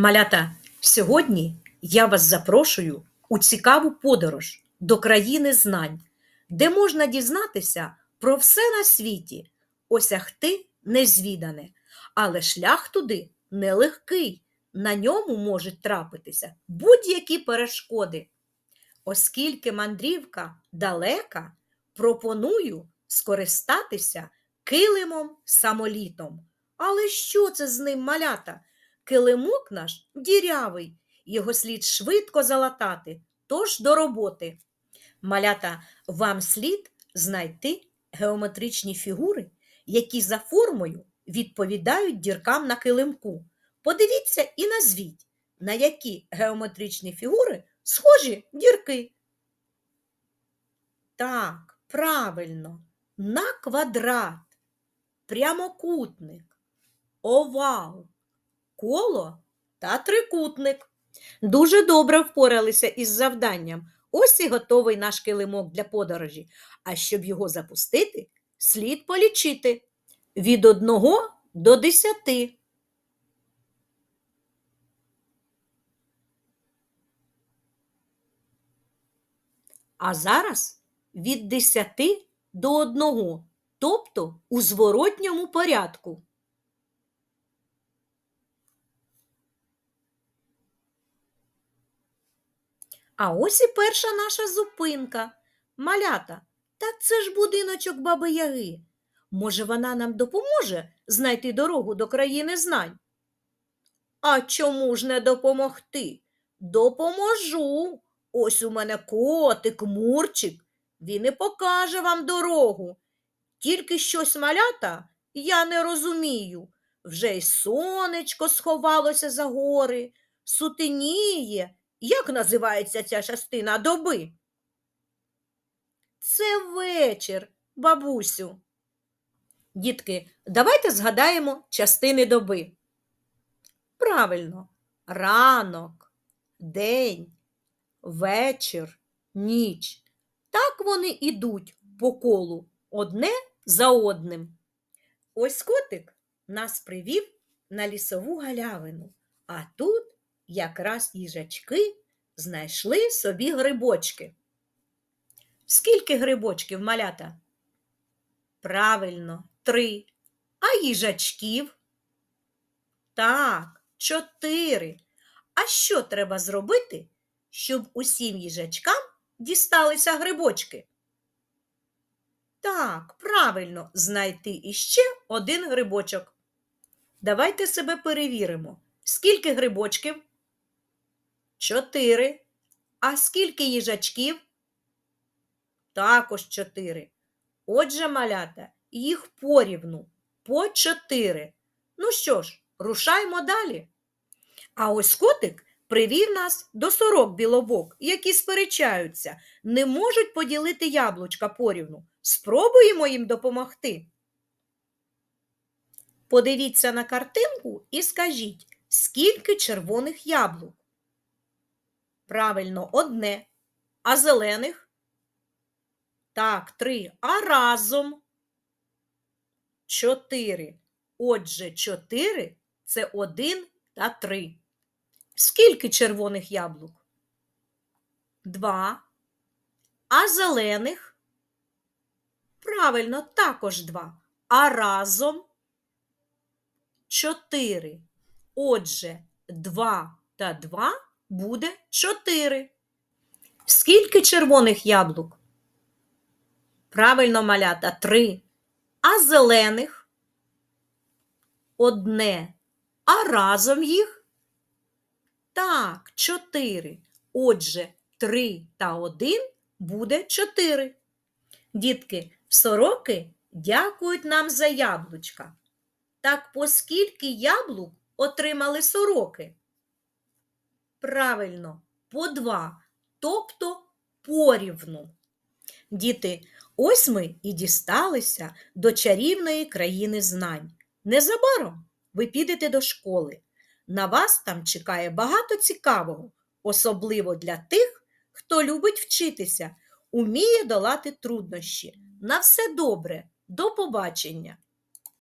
Малята, сьогодні я вас запрошую у цікаву подорож до країни знань, де можна дізнатися про все на світі, осягти незвідане, але шлях туди нелегкий, на ньому можуть трапитися будь-які перешкоди. Оскільки мандрівка далека, пропоную скористатися килимом самолітом. Але що це з ним малята? Килимок наш дірявий, його слід швидко залатати, тож до роботи. Малята, вам слід знайти геометричні фігури, які за формою відповідають діркам на килимку. Подивіться і назвіть, на які геометричні фігури схожі дірки. Так, правильно, на квадрат, прямокутник, овал, коло та трикутник. Дуже добре впоралися із завданням. Ось і готовий наш килимок для подорожі. А щоб його запустити, слід полічити від 1 до 10. А зараз від 10 до 1, тобто у зворотньому порядку. А ось і перша наша зупинка. Малята, так це ж будиночок Баби Яги. Може, вона нам допоможе знайти дорогу до країни знань? А чому ж не допомогти? Допоможу. Ось у мене котик, мурчик. Він і покаже вам дорогу. Тільки щось малята я не розумію. Вже й сонечко сховалося за гори, сутеніє. Як називається ця частина доби? Це вечір, бабусю. Дітки, давайте згадаємо частини доби. Правильно, ранок, день, вечір, ніч. Так вони ідуть по колу одне за одним. Ось котик нас привів на лісову галявину, а тут якраз їжачки знайшли собі грибочки. Скільки грибочків малята? Правильно, три. А їжачків? Так, чотири. А що треба зробити, щоб усім їжачкам дісталися грибочки? Так, правильно, знайти іще один грибочок. Давайте себе перевіримо. Скільки грибочків? Чотири. А скільки їжачків? Також чотири. Отже, малята, їх порівну по чотири. Ну що ж, рушаймо далі. А ось котик привів нас до сорок білобок, які сперечаються, не можуть поділити яблучка порівну. Спробуємо їм допомогти. Подивіться на картинку і скажіть, скільки червоних яблук? Правильно, одне. А зелених? Так, три. А разом? Чотири. Отже, чотири це один та три. Скільки червоних яблук? Два. А зелених? Правильно, також два. А разом чотири. Отже, два та два буде чотири. Скільки червоних яблук? Правильно, малята, три. А зелених? Одне. А разом їх? Так, чотири. Отже, три та один буде чотири. Дітки, сороки дякують нам за яблучка. Так по скільки яблук отримали сороки? Правильно, по два, тобто порівну. Діти, ось ми і дісталися до чарівної країни знань. Незабаром ви підете до школи. На вас там чекає багато цікавого, особливо для тих, хто любить вчитися, уміє долати труднощі. На все добре, до побачення!